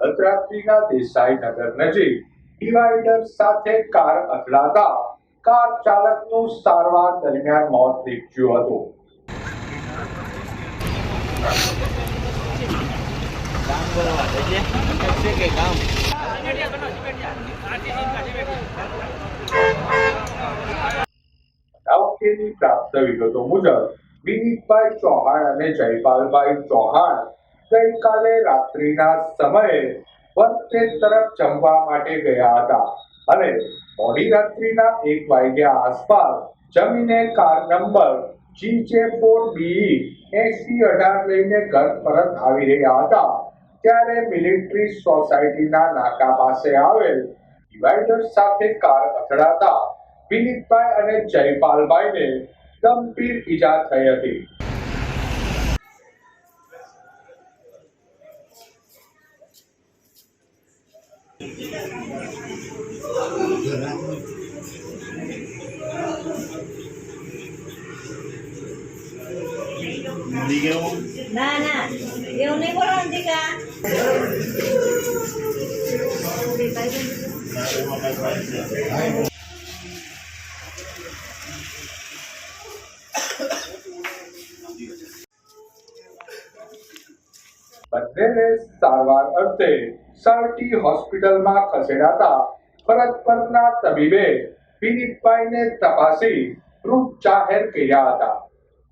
ગત રાત્રિના દેસાઈનગર નજીક ડિવાઈડર સાથે કાર અથડાતા કાર ચાલકનું સારવાર દરમિયાન મોત નીપજ્યું હતું. પ્રાપ્ત વિગતો મુજબ વિનીતભાઈ ચૌહાણ અને જયપાલભાઈ ચૌહાણ ગઈકાલે રાત્રિના સમયે વનખેત તરફ જમવા માટે ગયા હતા અને મોડી રાત્રિના એક વાગ્યા આસપાસ જમીને કાર નંબર જી જે ફોર બી એસી અઢાર લઈને ઘર પરત આવી રહ્યા હતા. ત્યારે મિલિટરી સોસાયટીના નાકા પાસે આવેલ ડિવાઈડર સાથે કાર અથડાતા વિનીતભાઈ અને જયપાલભાઈને ગંભીર ઈજા થઈ હતી. Hindi ka mo? Na, na. Yung ni ko lang, hindi ka. બંનેને સારવાર અર્થે સરટી હોસ્પિટલમાં ખસેડાતા ફરજ પરના તબીબે વિનીતભાઈને તપાસી રૂપ જાહેર કર્યા હતા.